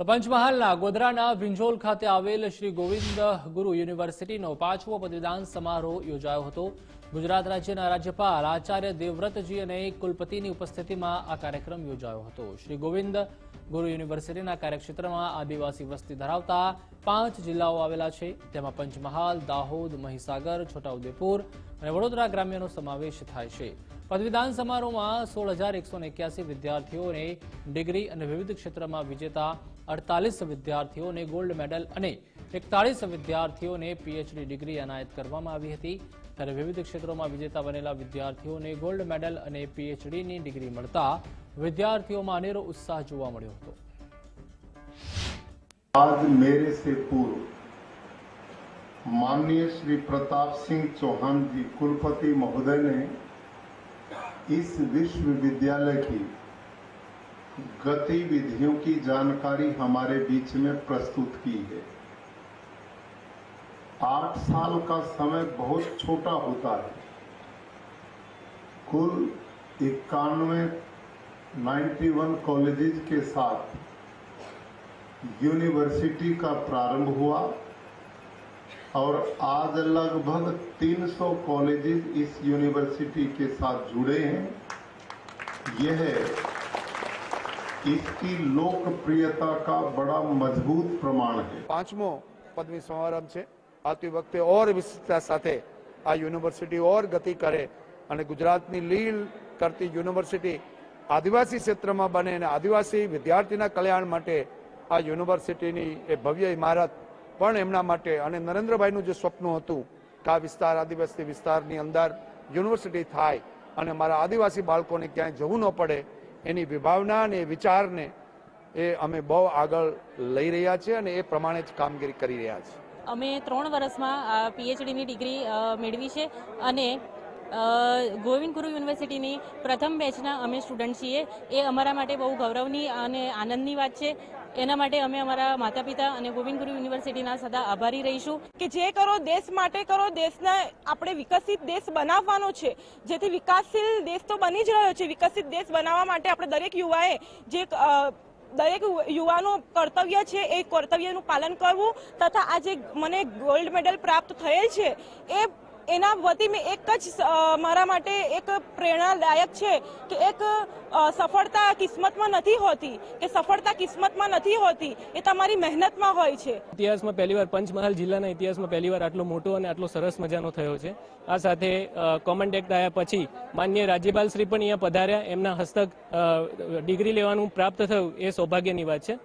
તો પંચમહાલના ગોધરાના વિંજોલ ખાતે આવેલ શ્રી ગોવિંદ ગુરુ યુનિવર્સિટીનો પાંચમો પદવીદાન સમારોહ યોજાયો હતો. ગુજરાત રાજ્યના રાજ્યપાલ આચાર્ય દેવવ્રતજી અને કુલપતિની ઉપસ્થિતિમાં આ કાર્યક્રમ યોજાયો હતો. શ્રી ગોવિંદ ગુરુ યુનિવર્સિટીના કાર્યક્ષેત્રમાં આદિવાસી વસ્તી ધરાવતા પાંચ જિલ્લાઓ આવેલા છે. તેમાં પંચમહાલ, દાહોદ, મહીસાગર, છોટાઉદેપુર અને વડોદરા ગ્રામ્યનો સમાવેશ થાય છે. પદવીદાન સમારોહમાં સોળ હજાર એકસો એક્યાસી વિદ્યાર્થીઓને ડિગ્રી અને વિવિધ ક્ષેત્રમાં વિજેતા અડતાલીસ વિદ્યાર્થીઓને ગોલ્ડ મેડલ અને એકતાળીસ વિદ્યાર્થીઓને પીએચડી ડિગ્રી એનાયત કરવામાં આવી હતી ત્યારે વિવિધ ક્ષેત્રોમાં વિજેતા બનેલા વિદ્યાર્થીઓને ગોલ્ડ મેડલ અને પીએચડીની ડિગ્રી મળતા વિદ્યાર્થીઓમાં અનેરો ઉત્સાહ જોવા મળ્યો હતો आज मेरे से पूर्व माननीय श्री प्रताप सिंह चौहान जी कुलपति महोदय ने इस विश्वविद्यालय की गतिविधियों की जानकारी हमारे बीच में प्रस्तुत की है। आठ साल का समय बहुत छोटा होता है। कुल इक्यानवे 91 कॉलेजेस के साथ यूनिवर्सिटी का प्रारंभ हुआ। और आज लगभग 300 कॉलेजेस इस यूनिवर्सिटी के साथ जुड़े हैं यह इसकी लोकप्रियता का बड़ा मजबूत प्रमाण है પાંચમો પદવી સમારંભ છે આવતી વખતે ઓર વિશિષ્ટતા સાથે આ યુનિવર્સિટી ઓર ગતિ કરે અને ગુજરાતની લીડ કરતી યુનિવર્સિટી આદિવાસી ક્ષેત્રમાં બને અને આદિવાસી વિદ્યાર્થીના કલ્યાણ માટે આ યુનિવર્સિટીની એ ભવ્ય ઇમારત પણ એમના માટે અને નરેન્દ્રભાઈનું જે સ્વપ્ન હતું કે આ વિસ્તાર, આદિવાસી વિસ્તારની અંદર યુનિવર્સિટી થાય અને મારા આદિવાસી બાળકોને ક્યાંય જવું ન પડે, એની વિભાવના અને વિચારને એ અમે બહુ આગળ લઈ રહ્યા છીએ અને એ પ્રમાણે જ કામગીરી કરી રહ્યા છીએ. અમે ત્રણ વર્ષમાં પીએચડીની ડિગ્રી મેળવી છે અને ગોવિંદ ગુરુ યુનિવર્સિટીની પ્રથમ બેચના અમે સ્ટુડન્ટ છીએ. એ અમારા માટે બહુ ગૌરવની અને આનંદની વાત છે. એના માટે અમે અમારા માતા પિતા અને ગોવિંદ ગુરુ યુનિવર્સિટીના સદા આભારી રહીશું. કે જે કરો દેશ માટે કરો, દેશને આપણે વિકસિત દેશ બનાવવાનો છે. જેથી વિકાસશીલ દેશ તો બની જ રહ્યો છે. વિકસિત દેશ બનાવવા માટે આપણે દરેક યુવાએ જે દરેક યુવાનો કર્તવ્ય છે એ કર્તવ્યનું પાલન કરવું તથા આજે મને ગોલ્ડ મેડલ પ્રાપ્ત થયેલ છે, એ એના વતી મેં એક જ મારા માટે એક પ્રેરણાદાયક છે કે એક સફળતા કિસ્મતમાં નથી હોતી, કે સફળતા કિસ્મતમાં નથી હોતી, એ તમારી મહેનતમાં હોય છે. ઇતિહાસમાં પહેલીવાર પંચમહાલ જિલ્લાના ઇતિહાસમાં પહેલીવાર આટલો મોટો અને આટલો સરસ મજાનો થયો છે. આ સાથે કોમન એક્ટ આવ્યા પછી માન્ય રાજ્યપાલ શ્રી પણ અહીંયા પધાર્યા. એમના હસ્તક ડિગ્રી લેવાનું પ્રાપ્ત થયું. એ સૌભાગ્યની વાત છે.